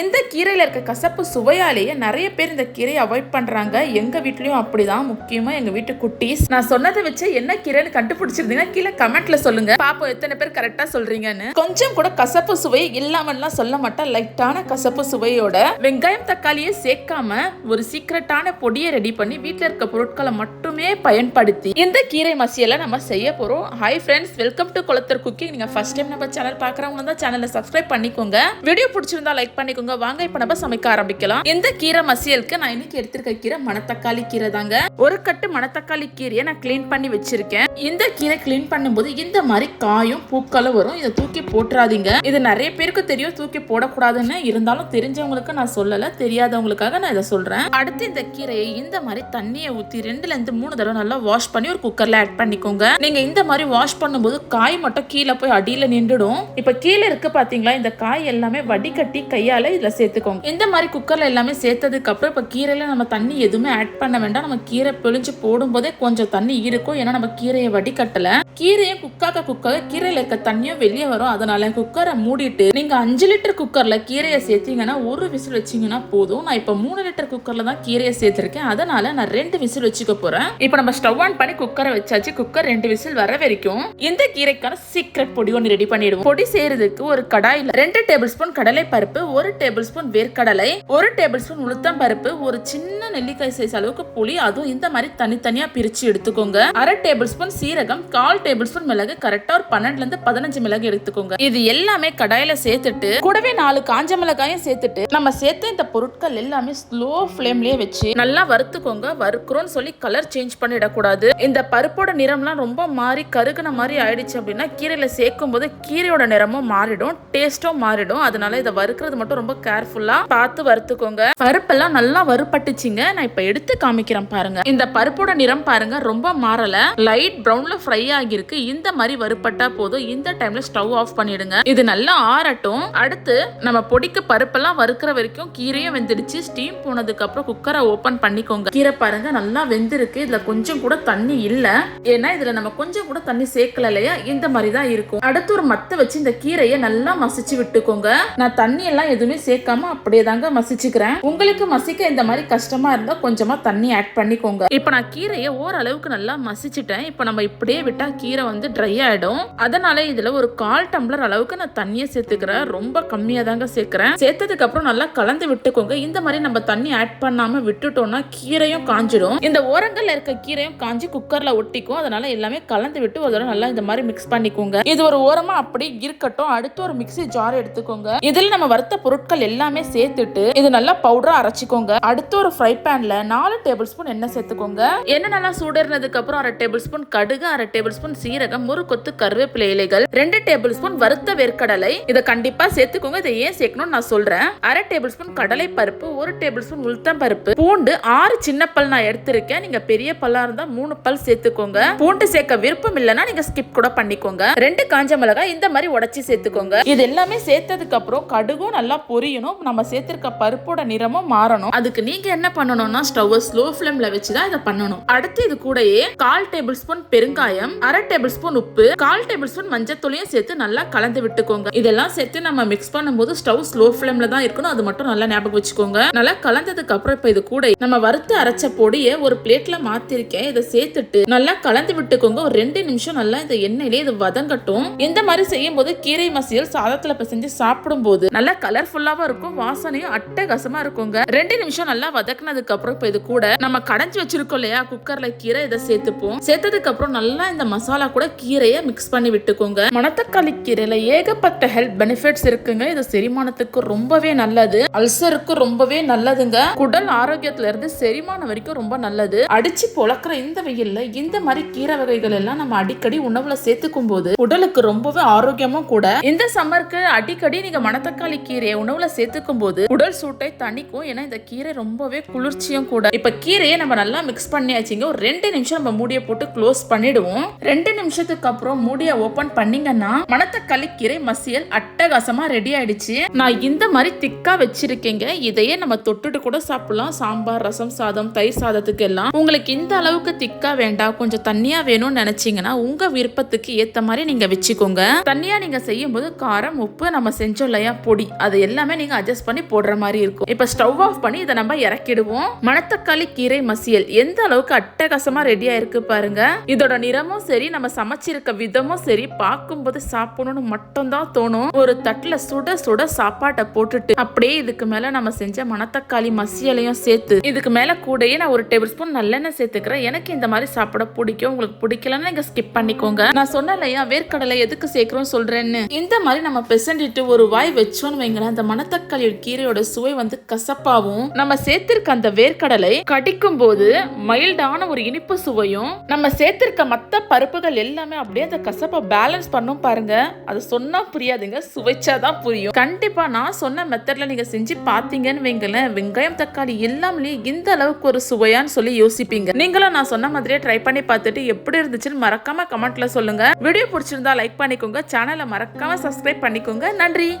இந்த கீரையில் இருக்க கசப்பு சுவையாலேயே நிறைய பேர் இந்த கீரையை அவாய்ட் பண்ணுறாங்க எங்கள் வீட்லேயும் அப்படி தான் முக்கியமாக எங்கள் வீட்டு குட்டீஸ். நான் சொன்னதை வச்சு என்ன கீரைன்னு கண்டுபிடிச்சிருந்தீங்கன்னா கீழே கமெண்ட்ல சொல்லுங்க. பாப்போம் எத்தனை பேர் கரெக்டாக சொல்றீங்கன்னு. கொஞ்சம் கூட கசப்பு சுவை இல்லாமல்லாம் சொல்ல மாட்டேன். லைட்டான கசப்பு சுவையோட வெங்காயம் தக்காளியை சேர்க்காம ஒரு சீக்ரெட்டான பொடியை ரெடி பண்ணி வீட்டில் இருக்க பொருட்களை மட்டுமே பயன்படுத்தி இந்த கீரை மசியெல்லாம் நம்ம செய்ய போகிறோம் ஹாய் ஃப்ரெண்ட்ஸ் வெல்கம் டு குளத்தர் குக்கிங் நீங்கள் ஃபர்ஸ்ட் டைம் நம்ம சேனல் பார்க்குறவங்க தான் சேனலை சப்ஸ்கிரைப் பண்ணிக்கோங்க. வீடியோ பிடிச்சிருந்தா லைக் பண்ணிக்கோங்க. வாங்க இப்போ நம்ம சமைக்க ஆரம்பிக்கலாம். இந்த கீரை மசியலுக்கு நான் இன்னைக்கு எடுத்திருக்க கீரை மணத்தக்காளி கீரை தாங்க. ஒரு கட்டு மணத்தக்காளி கீரையை நான் க்ளீன் பண்ணி வச்சிருக்கேன். இந்த கீரை க்ளீன் பண்ணும்போது இந்த மாதிரி காயும் பூக்களும் வரும். இதை தூக்கி போட்டுறாதீங்க. இது நிறைய பேருக்கு தெரியும். தூக்கி போடக்கூடாதுன்னு இருந்தாலும் தெரிஞ்சவங்களுக்கு நான் சொல்லல. தெரியாதவங்களுக்காக நான் இதை சொல்றேன். அடுத்து இந்த கீரையை இந்த மாதிரி தண்ணியை ஊத்தி ரெண்டுல இருந்து மூணு தடவை நல்லா வாஷ் பண்ணி ஒரு குக்கர்ல ஆட் பண்ணிக்கோங்க. நீங்க இந்த மாதிரி வாஷ் பண்ணும்போது காய் மட்டும் கீழே போய் அடியில நின்றுடும். இப்ப கீழே இருக்கு பாத்தீங்களா? இந்த காய் எல்லாமே வடிகட்டி கையால இதில் சேர்த்துக்கோங்க. இந்த மாதிரி குக்கரில் எல்லாமே சேர்த்ததுக்கு அப்புறம் இப்ப நம்ம தண்ணி எதுவுமே ஆட் பண்ண வேண்டாம். நம்ம கீரை பிழிஞ்சு போடும்போதே கொஞ்சம் தண்ணி இருக்கும். ஏன்னா நம்ம கீரையை வடிகட்டல. கீரையை குக்காக்க குக்காக கீரையில் இருக்க தண்ணியும் வெளியே வரும். அதனால குக்கரை மூடிட்டு நீங்கள் அஞ்சு லிட்டர் குக்கரில் கீரையை சேர்த்தீங்கன்னா ஒரு விசில் வச்சீங்கன்னா போதும். நான் இப்போ மூணு லிட்டர் குக்கரில் தான் கீரையை சேர்த்துருக்கேன். அதனால நான் ரெண்டு விசில் வச்சுக்க போகிறேன் இப்போ நம்ம ஸ்டவ் ஆன் பண்ணி குக்கரை வச்சாச்சு. குக்கர் ரெண்டு விசில் வர வரைக்கும் இந்த கீரைக்கான சீக்ரெட் பொடி ஒன்று ரெடி பண்ணிடுவோம். பொடி செய்யறதுக்கு ஒரு கடாயில் ரெண்டு டேபிள் ஸ்பூன் கடலை பருப்பு ஒரு டேபிள் ஸ்பூன் வேர்க்கடலை ஒரு டேபிள் ஸ்பூன் உளுத்தம் பருப்பு ஒரு சின்ன நெல்லிக்காய் சைஸ் அளவுக்கு புளி அதுவும் இந்த மாதிரி தனித்தனியா பிரிச்சு எடுத்துக்கோங்க. அரை டேபிள் ஸ்பூன் சீரகம் கால் டேபிள் ஸ்பூன் மிளகு கரெக்டா ஒரு பன்னெண்டுல இருந்து பதினஞ்சு மிளகு எடுத்துக்கோங்க. இது எல்லாமே கடாயில சேர்த்துட்டு கூடவே நாலு காஞ்ச மிளகாயும் சேர்த்துட்டு நம்ம சேர்த்த இந்த பொருட்கள் எல்லாமே ஸ்லோ ஃப்ளேம்லயே வச்சு நல்லா வறுத்துக்கோங்க. வறுக்கிறோம்னு சொல்லி கலர் சேஞ்ச் பண்ணிடக்கூடாது. இந்த பருப்போட நிறம்லாம் ரொம்ப மாறி கருகுன மாதிரி ஆயிடுச்சு அப்படின்னா கீரையில சேர்க்கும் போது கீரையோட நிறமும் மாறிடும் டேஸ்டும் மாறிடும். அதனால இதை வறுக்கிறது மட்டும் ரொம்ப கேர்ஃபுல்லா பார்த்து வறுத்துக்கோங்க. பருப்பெல்லாம் நல்லா வறுப்பட்டுச்சிங்க நான் இப்ப எடுத்து காமிக்கிறேன் பாருங்க. இந்த பருப்போட நிறம் பாருங்க ரொம்ப மாறல. லைட் ப்ரௌன்ல ஃப்ரை ஆகியிருக்கு. இந்த மாதிரி வறுப்பட்டா போதும். இந்த டைம்ல ஸ்டவ் ஆஃப் பண்ணிடுங்க. இது நல்லா ஆறட்டும். அடுத்து நம்ம பொடிக்கு பருப்பெல்லாம் வறுக்கிற வரைக்கும் கீரையும் வெந்துடுச்சு. ஸ்டீம் போனதுக்கு அப்புறம் குக்கரை ஓபன் பண்ணிக்கோங்க. கீரை பாருங்க நல்லா வெந்திருக்கு. இதுல கொஞ்சம் கூட தண்ணி இல்ல. ஏன்னா இதுல நம்ம கொஞ்சம் கூட தண்ணி சேர்க்கல இல்லையா? இந்த மாதிரி தான் இருக்கும். அடுத்து ஒரு மத்த வச்சு இந்த கீரையை நல்லா மசிச்சு விட்டுக்கோங்க. நான் தண்ணி எல்லாம் எதுவுமே சேர்க்காம அப்படியே தாங்க மசிச்சுக்கிறேன். உங்களுக்கு மசிக்க இந்த மாதிரி கஷ்டமா இருந்தா கொஞ்சமா தண்ணி ஆட் பண்ணிக்கோங்க. இப்போ நான் கீரையை ஓரளவுக்கு நல்லா மசிச்சுட்டேன். இப்போ நம்ம இப்படியே விட்டா கீரை வந்து ட்ரை ஆயிடும். அதனால இதுல ஒரு கால் டம்ளர் அளவுக்கு நான் தண்ணியை சேர்த்துக்கிறேன். ரொம்ப கம்மியா தாங்க சேர்க்கிறேன். சேர்த்ததுக்கு அப்புறம் நல்லா கலந்து விட்டுக்கோங்க. இந்த மாதிரி நம்ம தண்ணி ஆட் பண்ணாம விட்டுட்டோம்னா கீரையும் காஞ்சிடும். இந்த ஓரங்கள்ல இருக்க கீரையும் காஞ்சி குக்கர்ல ஒட்டிக்கும். அதனால எல்லாமே கலந்து விட்டு ஒரு தடவை நல்லா இந்த மாதிரி மிக்ஸ் பண்ணிக்கோங்க. இது ஒரு ஓரமா அப்படி இருக்கட்டும். அடுத்து ஒரு மிக்ஸி ஜார் எடுத்துக்கோங்க. இதில் நம்ம வறுத்த பொருட்கள் எல்லாமே சேர்த்துட்டு இது நல்லா பவுடரா அரைச்சிக்கோங்க. அடுத்து ஒரு ஃப்ரை பேன்ல நாலு டேபிள் ஸ்பூன் எண்ணெய் சேர்த்துக்கோங்க. எண்ணெய் நல்லா சூடேறினதுக்கு அப்புறம் அரை டேபிள் ஸ்பூன் கடுகு அரை டேபிள் ஸ்பூன் சீரகம் ஒரு கொத்து கருவேப்பிலை இலைகள் ரெண்டு டேபிள் ஸ்பூன் வறுத்த வேர்க்கடலை. இதை கண்டிப்பா சேர்த்துக்கோங்க. இதை ஏன் சேர்க்கணும்னு நான் சொல்றேன். அரை டேபிள் ஸ்பூன் கடலை பருப்பு ஒரு டேபிள் ஸ்பூன் உளுத்தம் பருப்பு. பூண்டு ஆறு சின்ன பல் நான் எடுத்திருக்கேன். நீங்க பெரிய பல்லா இருந்தா மூணு பல் சேர்த்துக்கோங்க. பூண்டு சேர்க்க விருப்பம் இல்லைன்னா நீங்க ஸ்கிப் கூட பண்ணிக்கோங்க. ரெண்டு காஞ்ச மிளகாய் இந்த மாதிரி உடச்சி சேர்த்துக்கோங்க. இது எல்லாமே சேர்த்ததுக்கு அப்புறம் கடுகும் நல்லா பொரியணும் நம்ம சேர்த்திருக்க பருப்போட நிறமும் மாறணும். அதுக்கு நீங்க என்ன பண்ணணும்னா ஸ்டவ் ஸ்லோ ஃபிளேம்ல வச்சு தான் இதை பண்ணணும். அடுத்து இது கூடயே கால் டேபிள் ஸ்பூன் பெருங்காயம் அரை டேபிள் ஸ்பூன் உப்பு கால் டேபிள் ஸ்பூன் மஞ்சத்தூளையும் சேர்த்து நல்லா கலந்து விட்டுக்கோங்க. இதெல்லாம் சேர்த்து நம்ம மிக்ஸ் பண்ணும்போது ஸ்டவ் ஸ்லோ ஃபிளேம்ல தான் இருக்கணும். அது மட்டும் நல்லா ஞாபகம் வச்சுக்கோங்க. நல்லா கலந்ததுக்கு அப்புறம் இப்போ இது கூட நம்ம வறுத்து அரைச்ச பொடியை ஒரு பிளேட்ல மாத்திருக்கேன். இதை சேர்த்துட்டு நல்லா கலந்து விட்டுக்கோங்க. ஒரு ரெண்டு நிமிஷம் நல்லா இந்த எண்ணெயிலே இது வதங்கட்டும். இந்த மாதிரி செய்யும் போது கீரை மசியல் சாதத்துல பிசைஞ்சு சாப்பிடும் போது நல்லா கலர்ஃபுல் கலர்ஃபுல்லாவும் இருக்கும். வாசனையும் அட்டகாசமா இருக்குங்க. ரெண்டு நிமிஷம் நல்லா வதக்குனதுக்கு அப்புறம் இப்போ இது கூட நம்ம கடைஞ்சி வச்சிருக்கோம் இல்லையா? குக்கர்ல கீரை இதை சேர்த்துப்போம். சேர்த்ததுக்கு அப்புறம் நல்லா இந்த மசாலா கூட கீரையை மிக்ஸ் பண்ணி விட்டுக்கோங்க. மணத்தக்காளி கீரையில ஏகப்பட்ட ஹெல்த் பெனிஃபிட்ஸ் இருக்குங்க. இது செரிமானத்துக்கு ரொம்பவே நல்லது. அல்சருக்கு ரொம்பவே நல்லதுங்க. குடல் ஆரோக்கியத்துல இருந்து செரிமானம் வரைக்கும் ரொம்ப நல்லது. அடிச்சு பொழக்கிற இந்த வெயில்ல இந்த மாதிரி கீரை வகைகள் எல்லாம் நம்ம அடிக்கடி உணவுல சேர்த்துக்கும் போது உடலுக்கு ரொம்பவே ஆரோக்கியமும் கூட. இந்த சம்மருக்கு அடிக்கடி நீங்க மணத்தக்காளி கீரையை உணவுல சேர்த்துக்கும் போது உடல் சூட்டை தணிக்கும். ஏன்னா இந்த கீரை ரொம்பவே குளிர்ச்சியும் கூட. இப்ப கீரையை நம்ம நல்லா மிக்ஸ் பண்ணியாச்சுங்க. ஒரு ரெண்டு நிமிஷம் நம்ம மூடிய போட்டு க்ளோஸ் பண்ணிடுவோம். ரெண்டு நிமிஷத்துக்கு அப்புறம் மூடிய ஓபன் பண்ணீங்கன்னா மணத்தக்காளி கீரை மசியல் அட்டகாசமா ரெடி ஆயிடுச்சு. நான் இந்த மாதிரி திக்கா வச்சிருக்கேங்க. இதையே நம்ம தொட்டுட்டு கூட சாப்பிடலாம். சாம்பார் ரசம் சாதம் தயிர் சாதத்துக்கு எல்லாம். உங்களுக்கு இந்த அளவுக்கு திக்கா வேண்டாம் கொஞ்சம் தண்ணியா வேணும்னு நினைச்சீங்கன்னா உங்க விருப்பத்துக்கு ஏத்த மாதிரி நீங்க வச்சுக்கோங்க. தண்ணியா நீங்க செய்யும் போது காரம் உப்பு நம்ம செஞ்சோம் இல்லையா? பொடி. அது எல்லாம் எல்லாமே நீங்க அட்ஜஸ்ட் பண்ணி போடுற மாதிரி இருக்கும். இப்ப ஸ்டவ் ஆஃப் பண்ணி இதை நம்ம இறக்கிடுவோம். மணத்தக்காளி கீரை மசியல் எந்த அளவுக்கு அட்டகாசமா ரெடியாக இருக்கு பாருங்க. இதோட நிறமும் சரி நம்ம சமைச்சிருக்க விதமும் சரி பார்க்கும்போது சாப்பிடணும்னு மட்டும்தான் தோணும். ஒரு தட்டுல சுட சுட சாப்பாட்டை போட்டுட்டு அப்படியே இதுக்கு மேல நம்ம செஞ்ச மணத்தக்காளி மசியலையும் சேர்த்து இதுக்கு மேல கூடயே நான் ஒரு டேபிள் ஸ்பூன் நல்லெண்ணெய் சேர்த்துக்கிறேன். எனக்கு இந்த மாதிரி சாப்பிட பிடிக்கும். உங்களுக்கு பிடிக்கலன்னா நீங்க ஸ்கிப் பண்ணிக்கோங்க. நான் சொன்னேன் இல்லையா வேர்க்கடலை எதுக்கு சேர்க்கிறோம் சொல்றேன்னு. இந்த மாதிரி நம்ம பெசண்டிட்டு ஒரு வாய் வச்சோன்னு வைங்களேன் அந்த மணத்தக்காளி கீரையோட சுவை வந்து கசப்பாவும் நம்ம சேர்த்திருக்க அந்த வேர்க்கடலை கடிக்கும் போது மைல்டான ஒரு இனிப்பு சுவையும் நம்ம சேர்த்திருக்க மத்த பருப்புகள் எல்லாமே அப்படியே அந்த கசப்பை பேலன்ஸ் பண்ணும் பாருங்க. அது சொன்னா புரியாதுங்க சுவைச்சாதான் புரியும். கண்டிப்பா நான் சொன்ன மெத்தட்ல நீங்க செஞ்சு பாத்தீங்கன்னு வைங்களேன் வெங்காயம் தக்காளி எல்லாமே இந்த அளவுக்கு ஒரு சுவையான்னு சொல்லி யோசிப்பீங்க. நீங்களும் நான் சொன்ன மாதிரியே ட்ரை பண்ணி பார்த்துட்டு எப்படி இருந்துச்சுன்னு மறக்காம கமெண்ட்ல சொல்லுங்க. வீடியோ பிடிச்சிருந்தா லைக் பண்ணிக்கோங்க சேனலை மறக்காம சப்ஸ்கிரைப் பண்ணிக்கோங்க. நன்றி!